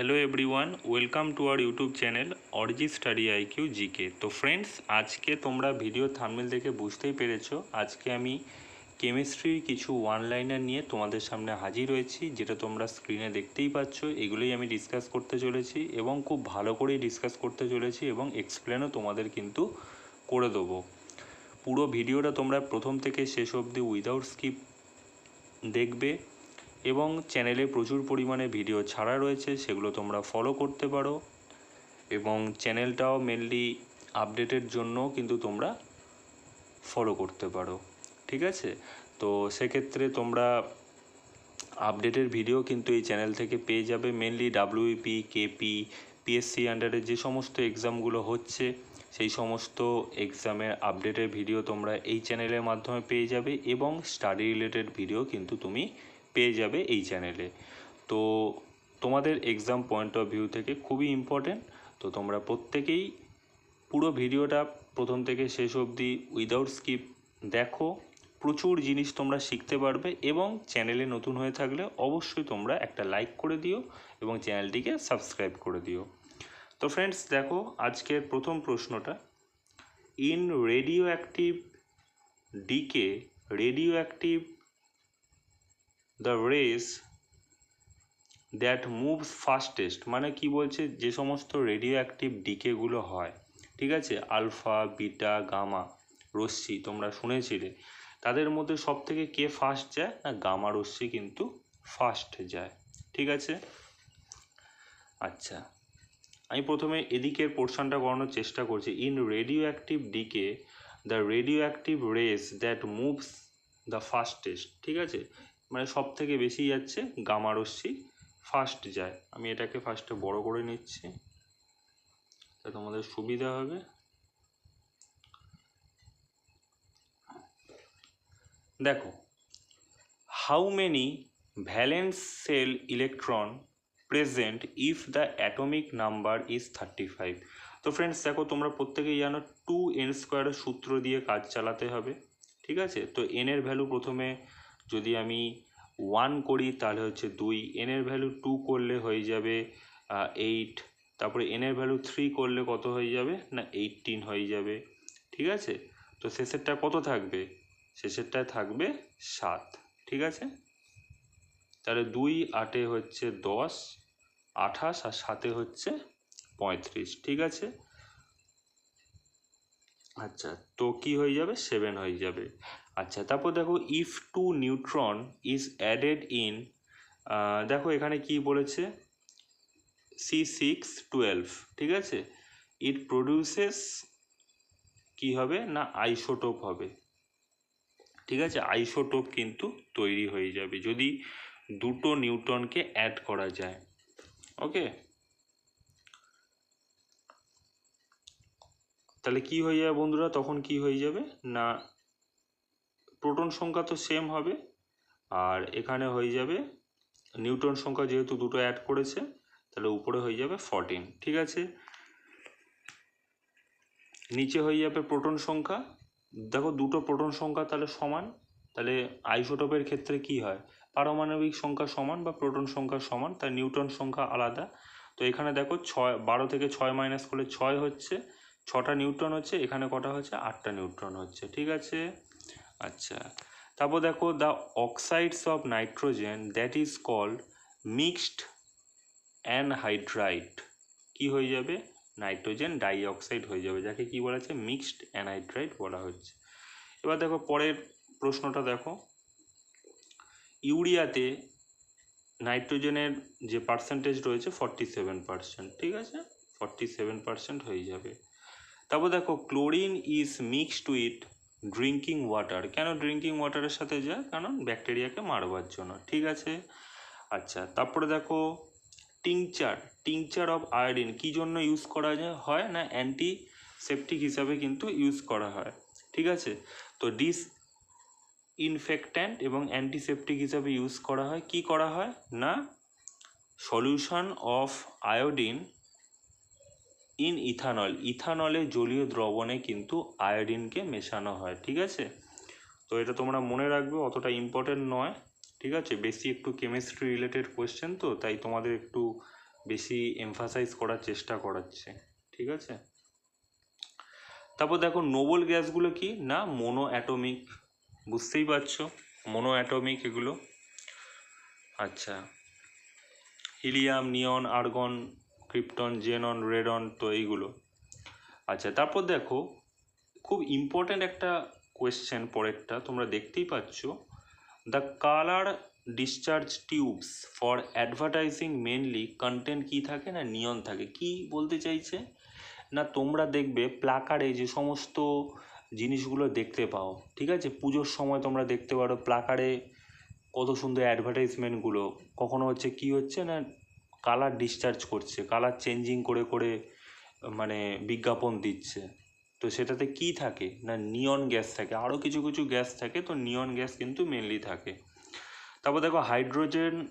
Hello everyone welcome to our YouTube channel অরিজি study IQ GK তো friends আজকে তোমরা video thumbnail দেখে বুঝতেই পেরেছ, আজকে আমি কেমিস্ট্রির কিছু ওয়ান লাইনার নিয়ে তোমাদের সামনে হাজির হয়েছি, যেটা তোমরা স্ক্রিনে দেখতেই পাচ্ছ, এগুলোই আমি ডিসকাস করতে চলেছি এবং খুব ভালো করেই ডিসকাস করতে চলেছি এবং এক্সপ্লেনও তোমাদের কিন্তু করে দেবো। পুরো ভিডিওটা তোমরা প্রথম থেকে শেষ অবধি উইদাউট স্কিপ দেখবে এবং চ্যানেলে প্রচুর পরিমাণে ভিডিও ছাড়া রয়েছে, সেগুলো তোমরা ফলো করতে পারো। এবং চ্যানেলটাও মেনলি আপডেটের জন্য কিন্তু তোমরা ফলো করতে পারো। ঠিক আছে? তো সেক্ষেত্রে তোমরা আপডেটের ভিডিও কিন্তু এই চ্যানেল থেকে পেয়ে যাবে। মেনলি ডাব্লিউপি কেপি পিএসসি আন্ডারে যে সমস্ত এক্সামগুলো হচ্ছে, সেই সমস্ত এক্সামের আপডেটের ভিডিও তোমরা এই চ্যানেলের মাধ্যমে পেয়ে যাবে এবং স্টাডি রিলেটেড ভিডিও কিন্তু তুমি পেয়ে যাবে এই চ্যানেলে। তো তোমাদের এক্সাম পয়েন্ট অফ ভিউ থেকে খুবই ইম্পর্টেন্ট তো তোমরা প্রত্যেকেই পুরো ভিডিওটা প্রথম থেকে শেষ অবধি উইদাউট স্কিপ দেখো। প্রচুর জিনিস তোমরা শিখতে পারবে এবং চ্যানেলে নতুন হয়ে থাকলে অবশ্যই তোমরা একটা লাইক করে দিও এবং চ্যানেলটিকে সাবস্ক্রাইব করে দিও। তো ফ্রেন্ডস দেখো আজকের প্রথম প্রশ্নটা। In radioactive decay radioactive the rays that moves fastest মানে কি বলছে? যে সমস্ত রেডিও অ্যাক্টিভ ডিকেগুলো হয়, ঠিক আছে? আলফা বিটা গামা রশ্মি, তোমরা শুনেছিলে। তাদের মধ্যে সব থেকে কে ফাস্ট যায়? না গামা রশ্মি কিন্তু ফাস্ট যায়, ঠিক আছে? আচ্ছা আমি প্রথমে এদিকের পোর্শনটা করানোর চেষ্টা করছি। In radioactive decay the radioactive rays that moves the fastest ঠিক আছে? মানে সব থেকে বেশি যাচ্ছে গামা রশ্মি ফাস্ট যায়। আমি এটাকে ফার্স্টে বড় করে নিচ্ছি। তা তোমাদের সুবিধা হবে। দেখো how many valence shell electron present if the atomic number is thirty five তো ফ্রেন্ডস দেখো, তোমরা প্রত্যেকেই জানো টু এন স্কোয়ারের সূত্র দিয়ে কাজ চালাতে হবে। ঠিক আছে? তো এনের ভ্যালু প্রথমে যদি আমি ওয়ান করি, তাহলে হচ্ছে দুই। এনের ভ্যালু টু করলে হয়ে যাবে এইট তারপরে এনের ভ্যালু থ্রি করলে কত হয়ে যাবে? না এইটিন হয়ে যাবে। ঠিক আছে? তো শেষেরটা কত থাকবে? শেষেরটায় থাকবে সাত। ঠিক আছে? তাহলে দুই আটে হচ্ছে দশ, আঠাশ, আর সাতে হচ্ছে পঁয়ত্রিশ। ঠিক আছে? আচ্ছা তো কি হয়ে যাবে? সেভেন হয়ে যাবে। আচ্ছা তারপর দেখো if two neutron is added in দেখো এখানে কি বলেছে? সি সিক্স টুয়েলভ ঠিক আছে? ইট প্রডিউসেস কি হবে? না আইসোটোপ হবে। ঠিক আছে? আইসোটোপ কিন্তু তৈরি হয়ে যাবে যদি দুটো নিউটনকে অ্যাড করা যায়। ওকে তাহলে কি হয়ে যাবে বন্ধুরা? তখন কি হয়ে যাবে? না প্রোটন সংখ্যা তো সেম হবে, আর এখানে হয়ে যাবে নিউটন সংখ্যা যেহেতু দুটো অ্যাড করেছে, তাহলে উপরে হয়ে যাবে ফরটিন ঠিক আছে? নিচে হয়ে যাবে প্রোটন সংখ্যা। দেখো দুটো প্রোটন সংখ্যা তাহলে সমান, তাহলে আইসোটোপের ক্ষেত্রে কি হয়? পারমাণবিক সংখ্যা সমান বা প্রোটন সংখ্যা সমান তার নিউটন সংখ্যা আলাদা। তো এখানে দেখো ছয়, বারো থেকে ছয় মাইনাস করলে ছয় হচ্ছে, ছটা নিউট্রন হচ্ছে, এখানে কটা হচ্ছে? আটটা নিউট্রন হচ্ছে, ঠিক আছে? আচ্ছা। তারপর দেখো the oxides of nitrogen that is called mixed anhydride কি হয়ে যাবে? নাইট্রোজেন ডাইঅক্সাইড হয়ে যাবে, যাকে কি বলা হচ্ছে? মিক্সড অ্যানহাইড্রাইট বলা হচ্ছে। এবার দেখো, পরের প্রশ্নটা দেখো। ইউরিয়াতে নাইট্রোজেনের যে পার্সেন্টেজ রয়েছে ফর্টি সেভেন পার্সেন্ট ঠিক আছে? ফর্টি সেভেন পার্সেন্ট হয়ে যাবে। তারপর দেখো chlorine is mixed with drinking water কেন ড্রিঙ্কিং ওয়াটারের সাথে যায়? কারণ ব্যাকটেরিয়াকে মারবার জন্য। ঠিক আছে? আচ্ছা তারপরে দেখো টিংচার টিংচার অফ আয়োডিন কী জন্য ইউজ করা হয় না অ্যান্টিসেপটিক হিসাবে কিন্তু ইউজ করা হয়। ঠিক আছে? তো ডিস ইনফেক্ট্যান্ট এবং অ্যান্টিসেপটিক হিসাবে ইউজ করা হয়। কি করা হয়? না? Solution of iodine in ethanol ইথানলে জলীয় দ্রবণে কিন্তু আয়োডিনকে মেশানো হয়, ঠিক আছে? তো এটা তোমরা মনে রাখবে, অতটা ইম্পর্টেন্ট নয়, ঠিক আছে? বেশি একটু কেমিস্ট্রি রিলেটেড কোয়েশ্চেন তো, তাই তোমাদের একটু বেশি এমফাসাইজ করার চেষ্টা করাচ্ছে, ঠিক আছে? তারপর দেখো নোবেল গ্যাসগুলো কি? না মোনো অ্যাটমিক বুঝতেই পারছ? মোনো অ্যাটমিক এগুলো। আচ্ছা helium neon argon krypton xenon radon তো এইগুলো। আচ্ছা তারপর দেখো, খুব ইম্পর্ট্যান্ট একটা কোয়েশ্চেন পরেরটা, তোমরা দেখতেই পাচ্ছ। The colour discharge tubes for advertising mainly content কী থাকে না নিয়ন থাকে? কি বলতে চাইছে? না, তোমরা দেখবে প্লাকারে যে সমস্ত জিনিসগুলো দেখতে পাও, ঠিক আছে? পুজোর সময় তোমরা দেখতে পারো প্লাকারে কত সুন্দর অ্যাডভার্টাইজমেন্টগুলো কখনো হচ্ছে কি হচ্ছে না কালার ডিসচার্জ করছে কালার চেঞ্জিং করে করে মানে বিজ্ঞাপন দিচ্ছে। তো সেটাতে কি থাকে? না নিয়ন গ্যাস থাকে। আরও কিছু কিছু গ্যাস থাকে, তো নিয়ন গ্যাস কিন্তু মেনলি থাকে। তারপর দেখো hydrogen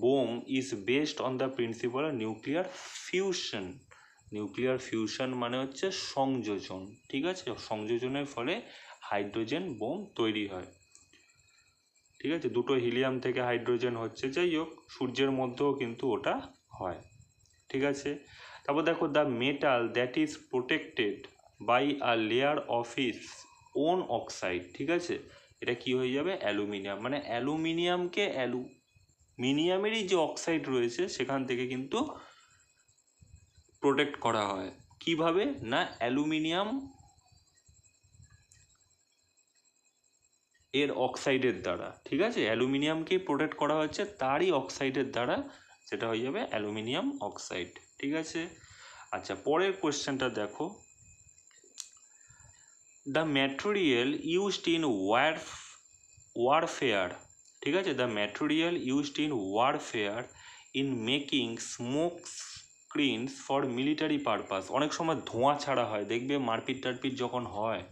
bomb is based on the principle nuclear fusion nuclear fusion মানে হচ্ছে সংযোজন, ঠিক আছে? সংযোজনের ফলে হাইড্রোজেন বোম তৈরি হয়। ঠিক আছে? দুটো হিলিয়াম থেকে হাইড্রোজেন হচ্ছে, যাই হোক, সূর্যের মধ্যেও কিন্তু ওটা হয়, ঠিক আছে? তারপর দেখো the metal that is protected by a layer of its own oxide ঠিক আছে? এটা কি হয়ে যাবে? অ্যালুমিনিয়াম। মানে অ্যালুমিনিয়ামকে অ্যালুমিনিয়ামেরই যে অক্সাইড রয়েছে, সেখান থেকে কিন্তু প্রোটেক্ট করা হয়। কীভাবে? না, অ্যালুমিনিয়াম এর অক্সাইডের দ্বারা, ঠিক আছে? অ্যালুমিনিয়ামকেই প্রোটেক্ট করা হচ্ছে, তারই অক্সাইডের দ্বারা সেটা হয়ে যাবে অ্যালুমিনিয়াম অক্সাইড ঠিক আছে? আচ্ছা পরের কোয়েশ্চেনটা দেখো। The material used in war warfare ঠিক আছে? The material used in warfare in making smoke screens for military purpose অনেক সময় ধোঁয়া ছাড়া হয়, দেখবে মারপিট টারপিট যখন হয়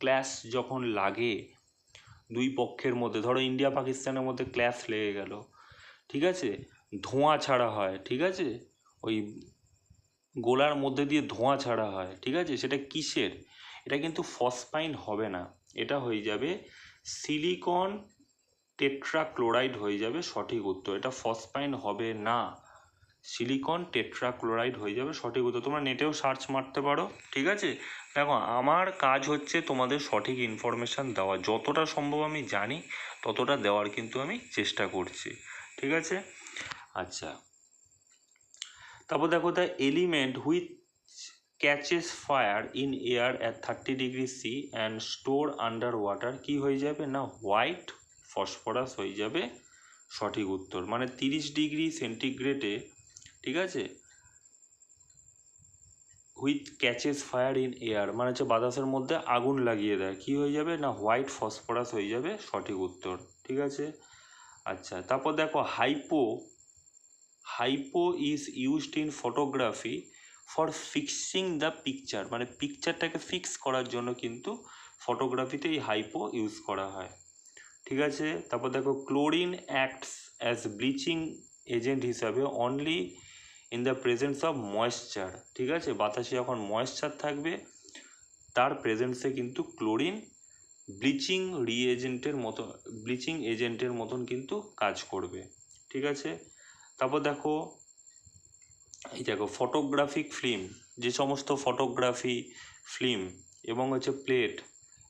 ক্ল্যাশ যখন লাগে দুই পক্ষের মধ্যে, ধরো ইন্ডিয়া পাকিস্তানের মধ্যে ক্ল্যাশ লেগে গেল, ঠিক আছে? ধোঁয়া ছাড়া হয়, ঠিক আছে? ওই গোলার মধ্যে দিয়ে ধোঁয়া ছাড়া হয়, ঠিক আছে? সেটা কিসের? এটা কিন্তু ফসফাইন হবে না, এটা হয়ে যাবে সিলিকন টেট্রাক্লোরাইড হয়ে যাবে সঠিক উত্তর, এটা ফসফাইন হবে না সিলিকন টেট্রাক্লোরাইড হয়ে যাবে সঠিক উত্তর, তোমরা নেটেও সার্চ মারতে পারো, ঠিক আছে? দেখো, আমার কাজ হচ্ছে তোমাদের সঠিক ইনফরমেশান দেওয়া। যতটা সম্ভব আমি জানি, ততটা দেওয়ার কিন্তু আমি চেষ্টা করছি। ঠিক আছে? আচ্ছা। তারপর দেখো the element which catches fire in air at thirty degree C and store under water কী হয়ে যাবে না? হোয়াইট ফসফরাস হয়ে যাবে। সঠিক উত্তর। মানে তিরিশ ডিগ্রি সেন্টিগ্রেডে। ঠিক আছে? Which catches fire in air মানে হচ্ছে বাতাসের মধ্যে আগুন লাগিয়ে দেয়। কী হয়ে যাবে? না হোয়াইট ফসফরাস হয়ে যাবে। সঠিক উত্তর, ঠিক আছে? আচ্ছা তারপর দেখো hypo hypo is used in photography for fixing the picture মানে পিকচারটাকে ফিক্স করার জন্য কিন্তু ফটোগ্রাফিতে এই হাইপো ইউজ করা হয়। ঠিক আছে? তারপর দেখো chlorine acts as bleaching agent হিসাবে only in the presence of moisture ঠিক আছে? বাতাসে যখন ময়েশ্চার থাকবে, তার প্রেজেন্সে কিন্তু ক্লোরিন ব্লিচিং রিএজেন্টের মতো ব্লিচিং এজেন্টের মতন কিন্তু কাজ করবে, ঠিক আছে? তারপর দেখো, এই দেখো ফটোগ্রাফিক ফিল্ম যে সমস্ত ফটোগ্রাফি ফিল্ম এবং হচ্ছে plate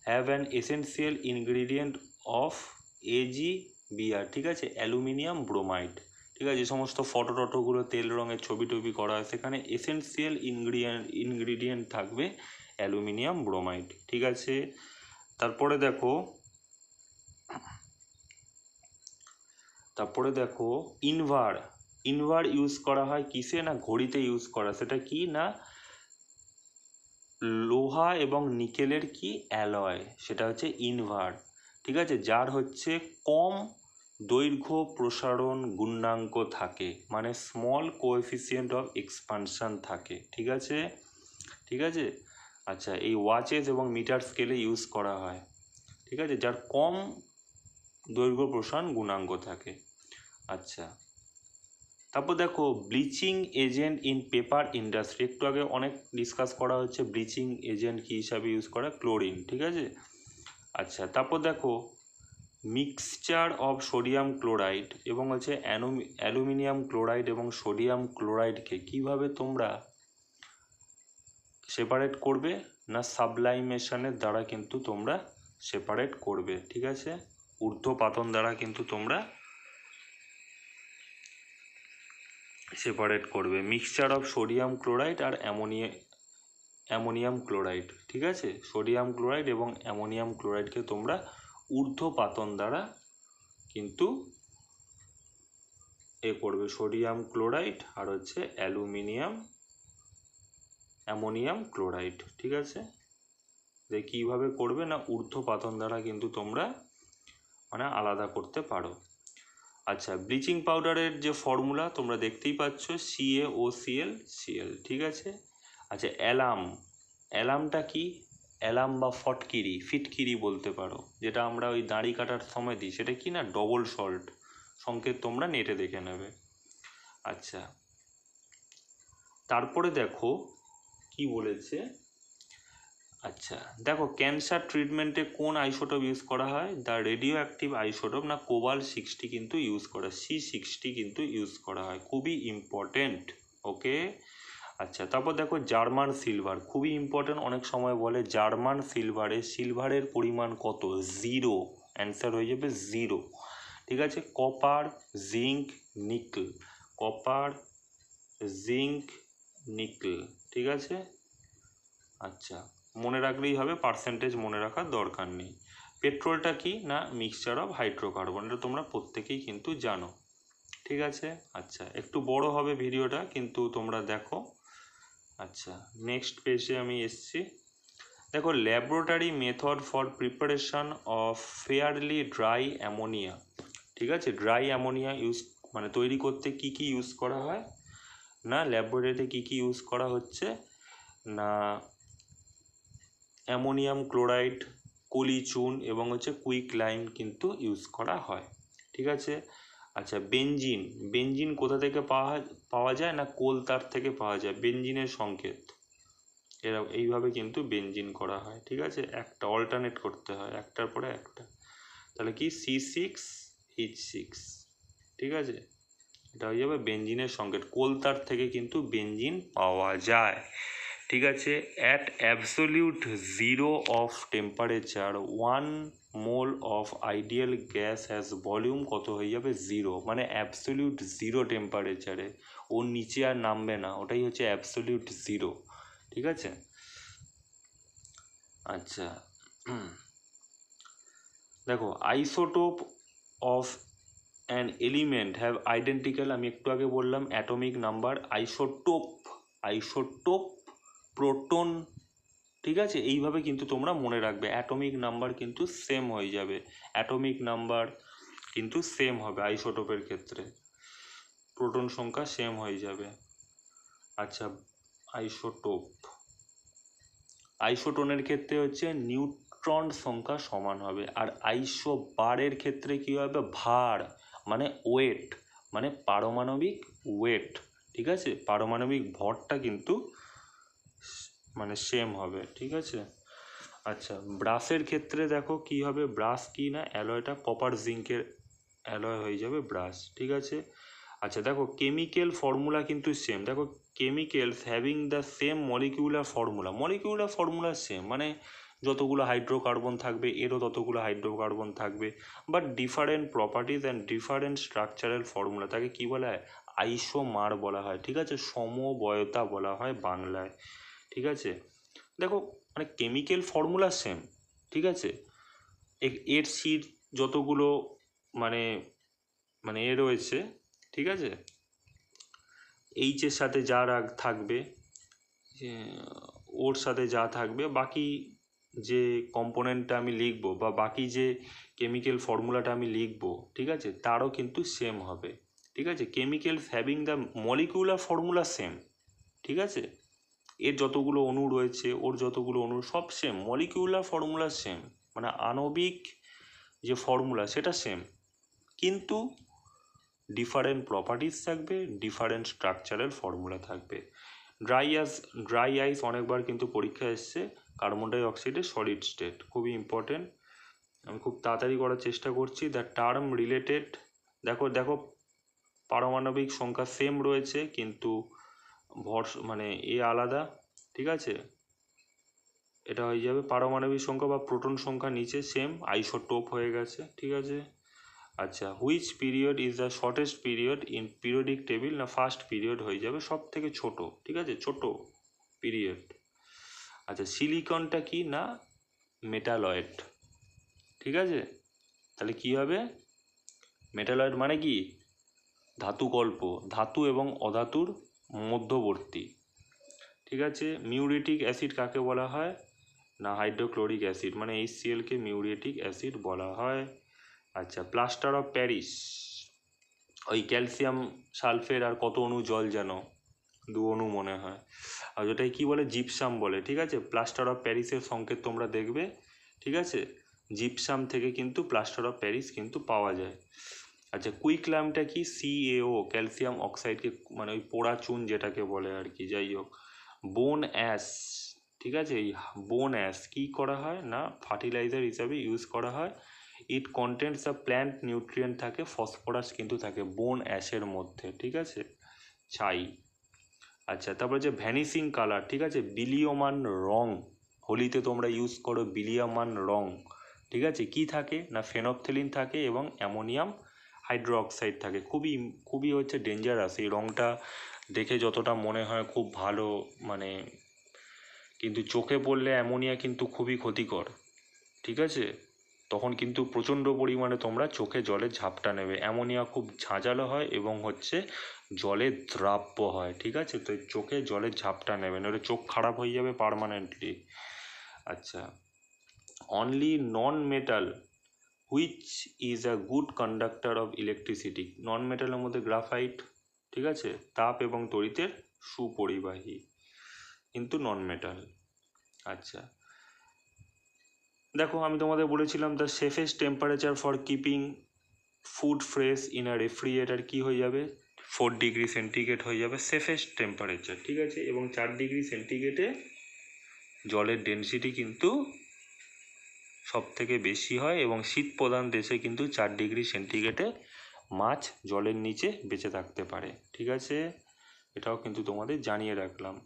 have an essential ingredient of AG BR ঠিক আছে? Aluminium bromide. ঠিক আছে, যে সমস্ত ফটো টটোগুলো তেল রঙের ছবি টবি করা হয়, সেখানে এসেন্সিয়াল ইনগ্রিডিয়েন্ট ইনগ্রিডিয়েন্ট থাকবে অ্যালুমিনিয়াম ব্রোমাইড, ঠিক আছে? তারপরে দেখো তারপরে দেখো ইনভার ইনভার ইউজ করা হয় কিসে না ঘড়িতে ইউজ করা? সেটা কি না লোহা এবং নিকেলের কি অ্যালয়? সেটা হচ্ছে ইনভার ঠিক আছে? যার হচ্ছে কম দৈর্ঘ্য, প্রসারণ, গুণাঙ্ক থাকে মানে স্মল কোএফিসিয়েন্ট অফ এক্সপানশান থাকে, ঠিক আছে? ঠিক আছে? আচ্ছা এই ওয়াচেস এবং মিটার স্কেলে ইউজ করা হয়, ঠিক আছে? যার কম দৈর্ঘ্য, প্রসারণ, গুণাঙ্ক থাকে। আচ্ছা তারপর দেখো bleaching agent in paper industry একটু আগে অনেক ডিসকাস করা হচ্ছে ব্লিচিং এজেন্ট কী হিসাবে ইউজ করা? ক্লোরিন ঠিক আছে? আচ্ছা তারপর দেখো মিক্সচার অফ সোডিয়াম ক্লোরাইড এবং হচ্ছে অ্যালুমিনিয়াম ক্লোরাইড এবং সোডিয়াম ক্লোরাইডকে কীভাবে তোমরা সেপারেট করবে না সাবলাইমেশনের দ্বারা কিন্তু তোমরা সেপারেট করবে, ঠিক আছে? ঊর্ধ্বপাতন দ্বারা কিন্তু তোমরা সেপারেট করবে। মিক্সচার অফ সোডিয়াম ক্লোরাইড আর অ্যামোনিয়া, অ্যামোনিয়াম ক্লোরাইড, ঠিক আছে? সোডিয়াম ক্লোরাইড এবং অ্যামোনিয়াম ক্লোরাইডকে তোমরা ঊর্ধ্বপাতন দ্বারা কিন্তু এ করবে সোডিয়াম ক্লোরাইড আর হচ্ছে অ্যালুমিনিয়াম, অ্যামোনিয়াম ক্লোরাইড, ঠিক আছে? যে কীভাবে করবে না ঊর্ধ্বপাতন দ্বারা কিন্তু তোমরা মানে আলাদা করতে পারো। আচ্ছা ব্লিচিং পাউডারের যে ফর্মুলা তোমরা দেখতেই পাচ্ছ সিএ ও সিএল সিএল ঠিক আছে? আচ্ছা অ্যালাম, অ্যালামটা কি? অ্যালাম বা ফটকিরি, ফিটকিরি বলতে পারো, যেটা আমরা ওই দাঁড়ি কাটার সময় দিই, সেটা কি না ডবল সল্ট সংকেত তোমরা নেটে দেখে নেবে। আচ্ছা। তারপরে দেখো, কি বলেছে? আচ্ছা দেখো, ক্যান্সার ট্রিটমেন্টে কোন আইসোটোপ ইউজ করা হয়? দ্য রেডিও অ্যাক্টিভ আইসোটোপ না কোবাল সিক্সটি কিন্তু ইউজ করা সি সিক্সটি কিন্তু ইউজ করা হয়, খুবই ইম্পর্টেন্ট ওকে আচ্ছা তারপর দেখো জার্মান সিলভার খুবই ইম্পর্টেন্ট অনেক সময় বলে জার্মান সিলভারে সিলভারের পরিমাণ কত? জিরো অ্যান্সার হয়ে যাবে জিরো ঠিক আছে? Copper zinc nickel copper zinc nickel ঠিক আছে? আচ্ছা মনে রাখলেই হবে পার্সেন্টেজ মনে রাখার দরকার নেই। পেট্রোলটা কি না মিক্সচার অফ হাইড্রোকার্বন এটা তোমরা প্রত্যেকেই কিন্তু জানো। ঠিক আছে? আচ্ছা একটু বড় হবে ভিডিওটা কিন্তু তোমরা দেখো। আচ্ছা নেক্সট পেজে আমি এসছি। দেখো laboratory method for preparation of fairly dry ammonia ঠিক আছে? ড্রাই অ্যামোনিয়া ইউজ মানে তৈরি করতে কি কি ইউজ করা হয়? না ল্যাবরেটরিতে কি কি ইউজ করা হচ্ছে? না অ্যামোনিয়াম ক্লোরাইড কলি চুন এবং হচ্ছে কুইক লাইম কিন্তু ইউজ করা হয়। ঠিক আছে? আচ্ছা বেঞ্জিন বেঞ্জিন কোথা থেকে পাওয়া পাওয়া যায় না কোলতার থেকে পাওয়া যায়? বেঞ্জিনের সংকেত। এরা, এইভাবে কিন্তু বেঞ্জিন করা হয়, ঠিক আছে? একটা অল্টারনেট করতে হয়, একটার পরে একটা। তাহলে কি? সি সিক্স এইচ সিক্স ঠিক আছে? এটা হয়ে যাবে বেঞ্জিনের সংকেত। কোলতার থেকে কিন্তু বেঞ্জিন পাওয়া যায়, ঠিক আছে? At absolute zero of temperature one mole of ideal gas has volume কত হয়ে যাবে জিরো? মানে অ্যাবসোলিউট জিরো টেম্পারেচারে ওর নিচে আর নামবে না, ওটাই হচ্ছে অ্যাবসোলিউট জিরো ঠিক আছে? আচ্ছা দেখো isotope of an element have identical আমি একটু আগে বললাম atomic number isotope isotope proton ঠিক আছে? এইভাবে কিন্তু তোমরা মনে রাখবে। অ্যাটমিক নাম্বার কিন্তু সেম হয়ে যাবে। অ্যাটমিক নাম্বার কিন্তু সেম হবে আইসোটোপের ক্ষেত্রে। প্রোটন সংখ্যা সেম হয়ে যাবে। আচ্ছা আইসোটোপ আইসোটোনের ক্ষেত্রে হচ্ছে নিউট্রন সংখ্যা সমান হবে। আর আইসো বারের ক্ষেত্রে কী হবে? ভার মানে ওয়েট মানে পারমাণবিক ওয়েট ঠিক আছে? পারমাণবিক ভরটা কিন্তু মানে সেম হবে, ঠিক আছে? আচ্ছা ব্রাশের ক্ষেত্রে দেখো কি হবে, ব্রাশ কি না, অ্যালয়টা কপার জিঙ্কের অ্যালয় হয়ে যাবে ব্রাশ, ঠিক আছে? আচ্ছা দেখো কেমিক্যাল ফর্মুলা কিন্তু সেম দেখো chemicals having the same molecular formula molecular formula same মানে যতগুলো হাইড্রোকার্বন থাকবে, এরও ততগুলো হাইড্রোকার্বন থাকবে but different properties and different structural formula তাকে কী বলা হয়? আইসোমার বলা হয়, ঠিক আছে? সমবয়তা বলা হয় বাংলায়। ঠিক আছে? দেখো মানে কেমিক্যাল ফর্মুলা সেম ঠিক আছে? এর সির যতগুলো মানে মানে এ রয়েছে, ঠিক আছে? এইচের সাথে যা রাগ থাকবে ওর সাথে যা থাকবে, বাকি যে কম্পোনেন্টটা আমি লিখব বা বাকি যে কেমিক্যাল ফর্মুলাটা আমি লিখব, ঠিক আছে? তারও কিন্তু সেম হবে, ঠিক আছে? Chemicals having the molecular formula same ঠিক আছে? এর যতগুলো অণু রয়েছে, ওর যতগুলো অণু, সব সেম মলিকিউলার ফর্মুলা সেম মানে আণবিক যে ফর্মুলা সেটা সেম কিন্তু ডিফারেন্ট প্রপার্টিস থাকবে ডিফারেন্ট স্ট্রাকচারের ফর্মুলা থাকবে। ড্রাই আইস ড্রাই আইস অনেকবার কিন্তু পরীক্ষা এসছে কার্বন ডাই অক্সাইডের সলিড স্টেট খুবই ইম্পর্টেন্ট আমি খুব তাড়াতাড়ি করার চেষ্টা করছি। দ্য টার্ম রিলেটেড দেখো দেখো, পারমাণবিক সংখ্যা সেম রয়েছে, কিন্তু ভর মানে এ আলাদা, ঠিক আছে? এটা হয়ে যাবে পারমাণবিক সংখ্যা বা প্রোটন সংখ্যা নিচে সেম আইসোটোপ হয়ে গেছে, ঠিক আছে? আচ্ছা which period is the shortest period in periodic table না ফার্স্ট পিরিয়ড হয়ে যাবে? সব থেকে ছোট, ঠিক আছে? ছোট পিরিয়ড আচ্ছা সিলিকনটা কি না মেটালয়েড ঠিক আছে? তাহলে কি হবে? মেটালয়েড মানে কি? ধাতুকল্প ধাতু এবং অধাতুর মধ্যবর্তী। ঠিক আছে? মিউরেটিক অ্যাসিড কাকে বলা হয়? না, হাইড্রোক্লোরিক অ্যাসিড মানে এইচ সিএলকে মিউরেটিক অ্যাসিড বলা হয়। আচ্ছা প্লাস্টার অফ প্যারিস। ওই ক্যালসিয়াম সালফেট আর কত অণু জল যেন? দু অণু মনে হয়। আর ওটাই কি বলে? জিপসাম বলে, ঠিক আছে? প্লাস্টার অফ প্যারিসের সংকেত তোমরা দেখবে, ঠিক আছে? জিপসাম থেকে কিন্তু প্লাস্টার অফ প্যারিস কিন্তু পাওয়া যায়। আচ্ছা কুইকল্যামটা কি সিএও ক্যালসিয়াম অক্সাইডকে মানে ওই পোড়া চুন যেটাকে বলে আর কি, যাই হোক। বোন অ্যাশ ঠিক আছে? এই বোন অ্যাশ কী করা হয় না ফার্টিলাইজার হিসাবে ইউজ করা হয়? It contents the plant nutrient থাকে ফসফরাস কিন্তু থাকে বোন অ্যাশের মধ্যে, ঠিক আছে? ছাই। আচ্ছা তারপরে যে ভ্যানিসিং কালার ঠিক আছে? বিলিয়মান রং, হোলিতে তোমরা ইউজ করো বিলিয়মান রং, ঠিক আছে? কি থাকে না ফেনপথেলিন থাকে এবং অ্যামোনিয়াম হাইড্রোক্সাইড থাকে। খুবই খুবই হচ্ছে ডেঞ্জারাস এই রঙটা দেখে যতটা মনে হয় খুব ভালো মানে কিন্তু চোখে পড়লে অ্যামোনিয়া কিন্তু খুবই ক্ষতিকর। ঠিক আছে? তখন কিন্তু প্রচণ্ড পরিমাণে তোমরা চোখে জলের ঝাপটা নেবে। অ্যামোনিয়া খুব ঝাঁঝালো হয় এবং হচ্ছে জলে দ্রাব্য হয়। ঠিক আছে? তো চোখে জলের ঝাপটা নেবে, নইলে চোখ খারাপ হয়ে যাবে পারমানেন্টলি আচ্ছা। Only non metal which is a good conductor of electricity non মেটালের মধ্যে গ্রাফাইট ঠিক আছে? তাপ এবং তড়িতের সুপরিবাহী, কিন্তু নন মেটাল আচ্ছা। দেখো, আমি তোমাদের বলেছিলাম the safest temperature for keeping food fresh in a refrigerator কী হয়ে যাবে? ফোর ডিগ্রি সেন্টিগ্রেড হয়ে যাবে সেফেস্ট টেম্পারেচার ঠিক আছে? এবং চার ডিগ্রি সেন্টিগ্রেডে জলের ডেনসিটি কিন্তু সব থেকে বেশি হয় এবং শীত প্রধান দেশে কিন্তু চার ডিগ্রি সেন্টিগ্রেডে মাছ জলের নিচে বেঁচে থাকতে পারে। ঠিক আছে? এটাও কিন্তু তোমাদের জানিয়ে রাখলাম।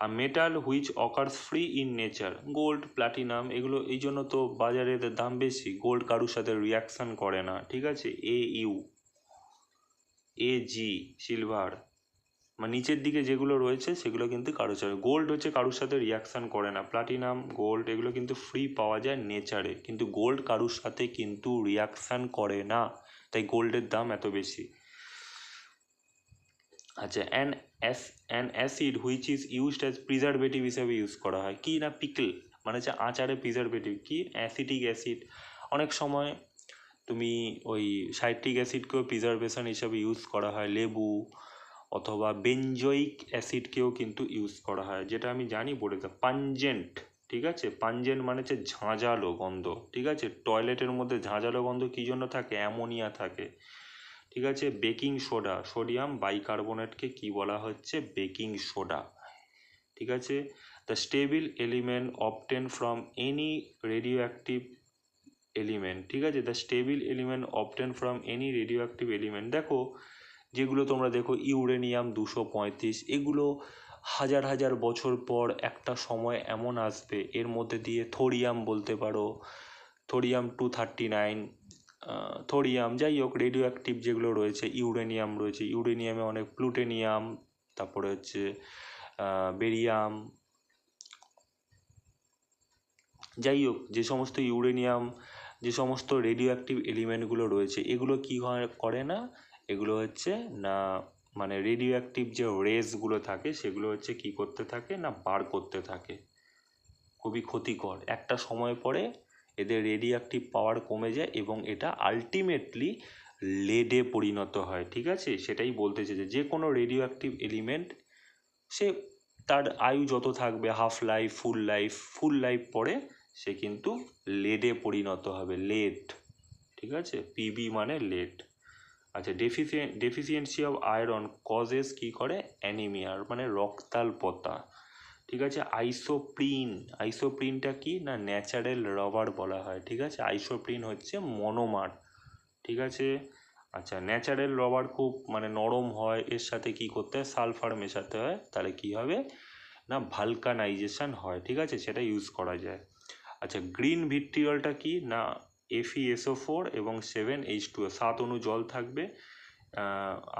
আর metal which occurs free in nature gold platinum এগুলো এই জন্য তো বাজারে এদের দাম বেশি গোল্ড কারুর সাথে রিয়াকশান করে না। ঠিক আছে? এ ইউ এ জি সিলভার মানে নিচের দিকে যেগুলো রয়েছে সেগুলো কিন্তু কারোর সাথে গোল্ড হচ্ছে কারোর সাথে রিয়াকশান করে না। প্লাটিনাম গোল্ড এগুলো কিন্তু ফ্রি পাওয়া যায় নেচারে কিন্তু গোল্ড কারোর সাথে কিন্তু রিয়াকশান করে না। তাই গোল্ডের দাম এত বেশি। আচ্ছা an as an acid which is used as preservative হিসাবে ইউজ করা হয়। কি না পিকল মানে হচ্ছে আচারে প্রিজারভেটিভ কি? অ্যাসিটিক অ্যাসিড অনেক সময় তুমি ওই সাইট্রিক অ্যাসিডকেও প্রিজারভেশন হিসাবে ইউজ করা হয়। লেবু অথবা বেঞ্জয়িক অ্যাসিডকেও কিন্তু ইউজ করা হয়, যেটা আমি জানি বলে তো পাঞ্জেন্ট, ঠিক আছে? পাঞ্জেন্ট মানে হচ্ছে ঝাঁঝালো গন্ধ, ঠিক আছে? টয়লেটের মধ্যে ঝাঁঝালো গন্ধ কী জন্য থাকে? অ্যামোনিয়া থাকে, ঠিক আছে? বেকিং সোডা, সোডিয়াম বাইকার্বনেটকে কি বলা হচ্ছে? বেকিং সোডা, ঠিক আছে? The stable element obtain from any radioactive element, ঠিক আছে? The stable element obtain from any radioactive element. দেখো যেগুলো তোমরা দেখো, ইউরেনিয়াম দুশো পঁয়ত্রিশ, এগুলো হাজার হাজার বছর পর একটা সময় এমন আসবে। এর মধ্যে দিয়ে থোরিয়াম বলতে পারো, thorium two thirty nine thorium, যাই হোক রেডিও অ্যাক্টিভ যেগুলো রয়েছে, ইউরেনিয়াম রয়েছে, ইউরেনিয়ামে অনেক প্লুটেনিয়াম তারপরে হচ্ছে বেরিয়াম যাই হোক, যে সমস্ত ইউরেনিয়াম, যে সমস্ত রেডিও অ্যাক্টিভ এলিমেন্টগুলো রয়েছে, এগুলো কী হয়, করে না? এগুলো হচ্ছে না মানে রেডিও অ্যাক্টিভ যে রেসগুলো থাকে, সেগুলো হচ্ছে কী করতে থাকে না বার করতে থাকে। খুবই ক্ষতিকর। একটা সময় পরে এদের রেডিও অ্যাক্টিভ পাওয়ার কমে যায় এবং এটা আলটিমেটলি লেডে পরিণত হয়, ঠিক আছে? সেটাই বলতে চেয়েছে যে কোনো রেডিও অ্যাক্টিভ এলিমেন্ট সে তার আয়ু যত থাকবে half life full life full life পরে সে কিন্তু লেডে পরিণত হবে লেড ঠিক আছে? পিবি মানে লেড আচ্ছা deficient deficiency of iron causes কী করে? অ্যানিমিয়ার মানে রক্তাল্পতা ঠিক আছে? আইসোপ্রিন আইসোপ্রিনটা কি? না ন্যাচারাল রবার বলা হয়, ঠিক আছে? আইসোপ্রিন হচ্ছে মনোমার ঠিক আছে? আচ্ছা ন্যাচারাল রবার খুব মানে নরম হয়, এর সাথে কি করতে হয়? সালফার মেশাতে হয়। তাহলে কি হবে? না ভালকানাইজেশন হয়, ঠিক আছে? সেটা ইউজ করা যায়। আচ্ছা গ্রিন ভিট্রিয়লটা কি? না এফিএসও ফোর এবং সেভেন এইচ টু সাত অণু জল থাকবে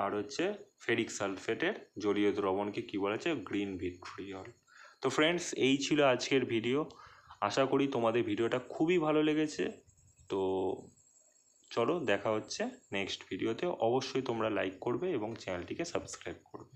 আর হচ্ছে ফেরিক সালফেটের জলীয় দ্রবণকে কী বলা হচ্ছে? গ্রিন ভিট্রিয়ল তো ফ্রেন্ডস এই ছিল আজকের ভিডিও আশা করি তোমাদের ভিডিওটা খুবই ভালো লেগেছে। তো চলো দেখা হচ্ছে নেক্সট ভিডিওতে অবশ্যই তোমরা লাইক করবে এবং চ্যানেলটিকে সাবস্ক্রাইব করবে।